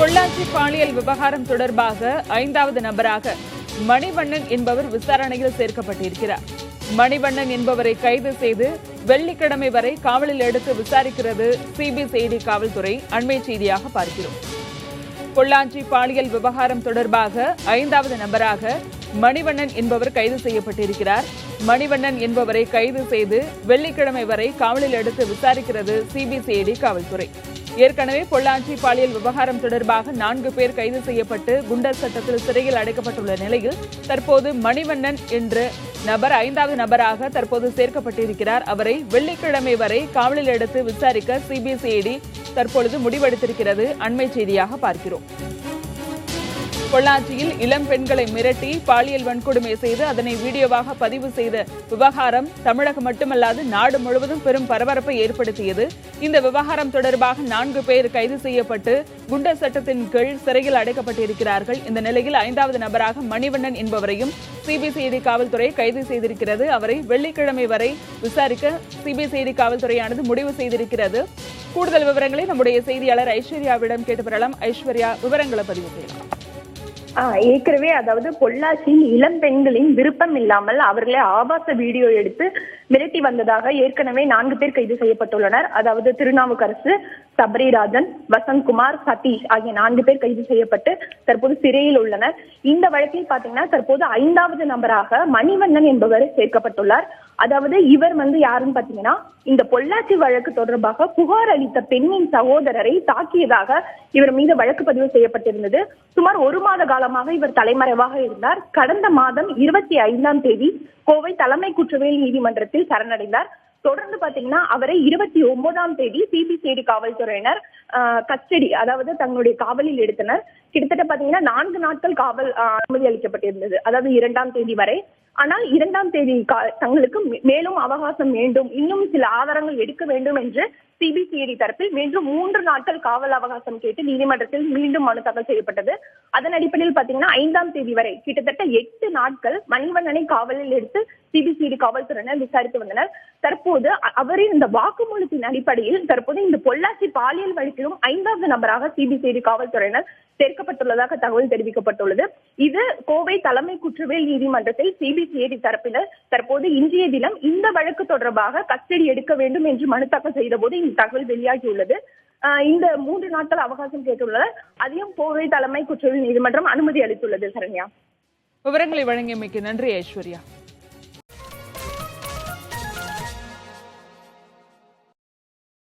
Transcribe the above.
பொள்ளாச்சி பாலியல் விவகாரம் தொடர்பாக ஐந்தாவது நபராக மணிவண்ணன் என்பவர் விசாரணையில் சேர்க்கப்பட்டிருக்கிறார். மணிவண்ணன் என்பவரை கைது செய்து வெள்ளிக்கிழமை வரை காவலில் எடுத்து விசாரிக்கிறது சிபிசிஐடி காவல்துறை அண்மை செய்தியாக பார்க்கிறோம். பொள்ளாச்சி பாலியல் விவகாரம் தொடர்பாக ஐந்தாவது நபராக மணிவண்ணன் என்பவர் கைது செய்யப்பட்டிருக்கிறார். மணிவண்ணன் என்பவரை கைது செய்து வெள்ளிக்கிழமை வரை காவலில் எடுத்து விசாரிக்கிறது சிபிசிஐடி காவல்துறை. ஏற்கனவே பொள்ளாச்சி பாலியல் விவகாரம் தொடர்பாக நான்கு பேர் கைது செய்யப்பட்டு குண்டர் சட்டத்தில் சிறையில் அடைக்கப்பட்டுள்ள நிலையில் தற்போது மணிவண்ணன் என்ற நபர் ஐந்தாவது நபராக தற்போது சேர்க்கப்பட்டிருக்கிறார். அவரை வெள்ளிக்கிழமை வரை காவலில் எடுத்து விசாரிக்க சிபிசிஐடி தற்பொழுது முடிவெடுத்திருக்கிறது. அண்மை செய்தியாக பார்க்கிறோம். பொள்ளாச்சியில் இளம் பெண்களை மிரட்டி பாலியல் வன்கொடுமை செய்து அதனை வீடியோவாக பதிவு செய்த விவகாரம் தமிழகம் மட்டுமல்லாது நாடு முழுவதும் பெரும் பரபரப்பை ஏற்படுத்தியது. இந்த விவகாரம் தொடர்பாக நான்கு பேர் கைது செய்யப்பட்டு குண்டர் சட்டத்தின் கீழ் சிறையில் அடைக்கப்பட்டிருக்கிறார்கள். இந்த நிலையில் ஐந்தாவது நபராக மணிவண்ணன் என்பவரையும் சிபிசிஐடி காவல்துறை கைது செய்திருக்கிறது. அவரை வெள்ளிக்கிழமை வரை விசாரிக்க சிபிசிஐடி காவல்துறையானது முடிவு செய்திருக்கிறது. கூடுதல் விவரங்களை நம்முடைய செய்தியாளர் ஐஸ்வர்யாவிடம் கேட்டு பெறலாம். ஐஸ்வர்யா விவரங்களை பதிவு செய்யலாம். ஏற்கனவே அதாவது பொள்ளாச்சியில் இளம் பெண்களின் விருப்பம் இல்லாமல் அவர்களை ஆபாச வீடியோ எடுத்து மிரட்டி வந்ததாக ஏற்கனவே நான்கு பேர் கைது செய்யப்பட்டுள்ளனர். அதாவது திருநாவுக்கரசு சபரிராஜன் வசந்த்குமார் சதீஷ் ஆகிய நான்கு பேர் கைது செய்யப்பட்டு தற்போது சிறையில் உள்ளனர். இந்த வழக்கில் பாத்தீங்கன்னா தற்போது ஐந்தாவது நபராக மணிவண்ணன் என்பவர் சேர்க்கப்பட்டுள்ளார். அதாவது இவர் வந்து யாருன்னு பாத்தீங்கன்னா இந்த பொள்ளாச்சி வழக்கு தொடர்பாக புகார் அளித்த பெண்ணின் சகோதரரை தாக்கியதாக இவர் மீது வழக்கு பதிவு செய்யப்பட்டிருந்தது. சுமார் ஒரு மாத காலமாக இவர் தலைமறைவாக இருந்தார். கடந்த மாதம் இருபத்தி ஐந்தாம் தேதி கோவை தலைமை குற்றவியல் நீதிமன்றத்தில் சரணடைந்தார். தொடர்ந்து பாத்தீங்கன்னா அவரை இருபத்தி ஒன்பதாம் தேதி சிபிசிஐடி காவல்துறையினர் கஸ்டடி அதாவது தங்களுடைய காவலில் எடுத்தனர். கிட்டத்தட்ட பாத்தீங்கன்னா நான்கு நாட்கள் காவல் அனுமதி அளிக்கப்பட்டிருந்தது. அதாவது இரண்டாம் தேதி வரை ஆனால் இரண்டாம் தேதி தங்களுக்கு மேலும் அவகாசம் வேண்டும். இன்னும் சில ஆதாரங்கள் எடுக்க வேண்டும் என்று சிபிசிஐடி தரப்பில் மீண்டும் மூன்று நாட்கள் காவல் அவகாசம் கேட்டு நீதிமன்றத்தில் மீண்டும் மனு தாக்கல் செய்யப்பட்டது. அதன் அடிப்படையில் பாத்தீங்கன்னா ஐந்தாம் தேதி வரை கிட்டத்தட்ட எட்டு நாட்கள் மணிவண்ணனை காவலில் எடுத்து சிபிசிஐடி காவல்துறையினர் விசாரித்து வந்தனர். தற்போது அவரின் இந்த வாக்குமூலத்தின் அடிப்படையில் தற்போது இந்த பொள்ளாச்சி பாலியல் வழக்கிலும் ஐந்தாவது நபராக சிபிசிஐடி காவல்துறையினர் சேர்க்கப்பட்டுள்ளதாக தகவல் தெரிவிக்கப்பட்டுள்ளது. இது கோவை தலைமை குற்றவியல் நீதிமன்றத்தில் சிபிசிஐடி தரப்பினர் தற்போது இன்றைய தினம் இந்த வழக்கு தொடர்பாக கஸ்டடி எடுக்க வேண்டும் என்று மனு தாக்கல் செய்தபோது இந்த தகவல் வெளியாகியுள்ளது. இந்த மூன்று நாட்கள் அவகாசம் கேட்டுள்ளனர். அதையும் கோவை தலைமை குற்றவியல் நீதிமன்றம் அனுமதி அளித்துள்ளது சரண்யா. விவரங்களை வழங்கியமைக்கு நன்றி ஐஸ்வர்யா.